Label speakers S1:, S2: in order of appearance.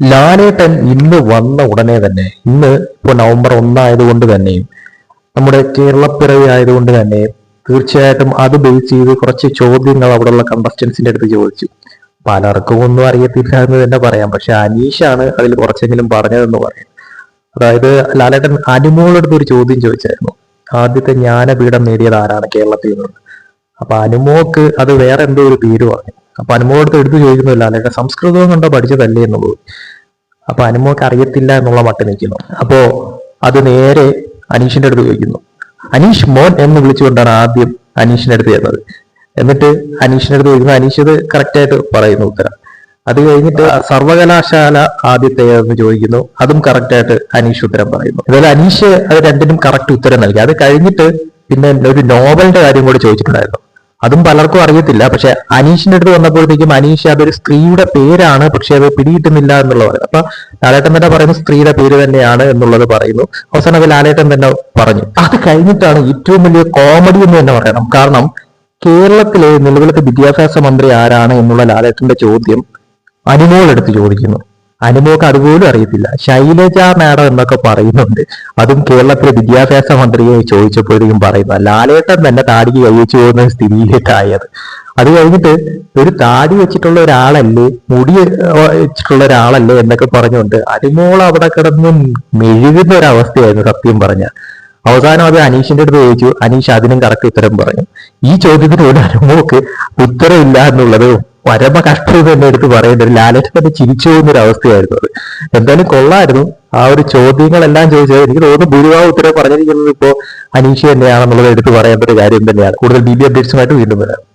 S1: ലാലേട്ടൻ ഇന്ന് വന്ന ഉടനെ തന്നെ ഇന്ന് ഇപ്പോൾ നവംബർ ഒന്നായതുകൊണ്ട് തന്നെയും നമ്മുടെ കേരളപ്പിറവി ആയതുകൊണ്ട് തന്നെ തീർച്ചയായിട്ടും അത് ബേസ് ചെയ്ത് കുറച്ച് ചോദ്യങ്ങൾ അവിടെയുള്ള കണ്ടസ്റ്റൻസിന്റെ അടുത്ത് ചോദിച്ചു. പലർക്കും ഒന്നും അറിയത്തില്ല എന്ന് തന്നെ പറയാം. പക്ഷെ അനീഷാണ് അതിൽ കുറച്ചെങ്കിലും പറഞ്ഞതെന്ന് പറയാം. അതായത് ലാലേട്ടൻ അനുമോളടുത്ത് ഒരു ചോദ്യം ചോദിച്ചായിരുന്നു. ആദ്യത്തെ ജ്ഞാനപീഠം നേടിയത് ആരാണ് കേരളത്തിൽ നിന്ന്? അപ്പൊ അനുമോക്ക് അത് വേറെ എന്തോ ഒരു പേര് പറഞ്ഞു. അപ്പൊ അനുമോളടുത്ത് എടുത്ത് ചോദിക്കുന്നില്ല അല്ലെങ്കിൽ സംസ്കൃതം കണ്ടോ പഠിച്ചതല്ലേ എന്നുള്ളത്? അപ്പൊ അനുമോക്ക് അറിയത്തില്ല എന്നുള്ള മട്ട് നിൽക്കുന്നു. അപ്പോ അത് നേരെ അനീഷിന്റെ അടുത്ത് ചോദിക്കുന്നു. അനീഷ് മോൻ എന്ന് വിളിച്ചുകൊണ്ടാണ് ആദ്യം അനീഷിന്റെ അടുത്ത് ചെയ്യുന്നത് എന്നിട്ട് അനീഷിന്റെ അടുത്ത് ചോദിക്കുന്നു അനീഷ് ഇത് കറക്റ്റ് ആയിട്ട് പറയുന്നു ഉത്തരം. അത് കഴിഞ്ഞിട്ട് സർവകലാശാല ആദ്യത്തെ എന്ന് ചോദിക്കുന്നു അതും കറക്റ്റ് ആയിട്ട് അനീഷ് ഉത്തരം പറയുന്നു. അതുപോലെ അനീഷ് അത് രണ്ടിനും കറക്റ്റ് ഉത്തരം നൽകി. അത് കഴിഞ്ഞിട്ട് പിന്നെ ഒരു നോവലിന്റെ കാര്യം കൂടി ചോദിച്ചിട്ടുണ്ടായിരുന്നു. അതും പലർക്കും അറിയത്തില്ല. പക്ഷെ അനീഷിന്റെ അടുത്ത് വന്നപ്പോഴത്തേക്കും അനീഷ് അതൊരു സ്ത്രീയുടെ പേരാണ് പക്ഷെ അത് പിടികിട്ടുന്നില്ല എന്നുള്ള പറയുന്നത് അപ്പൊ ലാലേട്ടൻ തന്നെ പറയുന്നത് സ്ത്രീയുടെ പേര് തന്നെയാണ് എന്നുള്ളത് പറയുന്നു. അവസാനം അത് ലാലേട്ടൻ തന്നെ പറഞ്ഞു. അത് കഴിഞ്ഞിട്ടാണ് ഏറ്റവും വലിയ കോമഡി എന്ന് തന്നെ പറയണം കാരണം കേരളത്തിലെ നിലവിലത്തെ വിദ്യാഭ്യാസ മന്ത്രി ആരാണ് എന്നുള്ള ലാലേട്ടന്റെ ചോദ്യം അനുമോൾ എടുത്ത് ചോദിക്കുന്നു. അനുമോക്ക് അതുപോലും അറിയത്തില്ല. ശൈലജ മാഡം എന്നൊക്കെ പറയുന്നുണ്ട്. അതും കേരളത്തിലെ വിദ്യാഭ്യാസ മന്ത്രിയെ ചോദിച്ചപ്പോഴേക്കും പറയുന്നു ലാലേട്ടൻ തന്നെ താടിക്ക് കൈവച്ചു പോകുന്ന സ്ഥിതിയിലേക്കായത്. അത് കഴിഞ്ഞിട്ട് ഒരു താടി വെച്ചിട്ടുള്ള ഒരാളല്ലേ മുടി വെച്ചിട്ടുള്ള ഒരാളല്ലേ എന്നൊക്കെ പറഞ്ഞുകൊണ്ട് അനുമോൾ അവിടെ കിടന്ന് മെഴുകുന്ന ഒരു അവസ്ഥയായിരുന്നു സത്യം പറഞ്ഞ. അവസാനം അത് അനീഷിന്റെ അടുത്ത് ചോദിച്ചു. അനീഷ് അതിനും കറക്റ്റ് ഉത്തരം പറഞ്ഞു. ഈ ചോദ്യത്തിനോട് ഉത്തരം ഇല്ല എന്നുള്ളത് പരമ കഷ്ടത തന്നെ എടുത്ത് ഒരു ലാലേട്ടൻ തന്നെ ചിരിച്ചു പോകുന്ന ഒരു അവസ്ഥയായിരുന്നു അത്. എന്തായാലും കൊള്ളായിരുന്നു. ആ ഒരു ചോദ്യങ്ങളെല്ലാം ചോദിച്ചത് എനിക്ക് തോന്നുന്നു ഭൂരിഭാഗം ഉത്തരം പറഞ്ഞിരിക്കുന്നത് ഇപ്പോ അനീഷ തന്നെയാണെന്നുള്ളത് എടുത്ത് പറയേണ്ട ഒരു കാര്യം തന്നെയാണ്. കൂടുതൽ ബി ബി അപ്ഡേറ്റ്സുമായിട്ട് വീണ്ടും വരാം.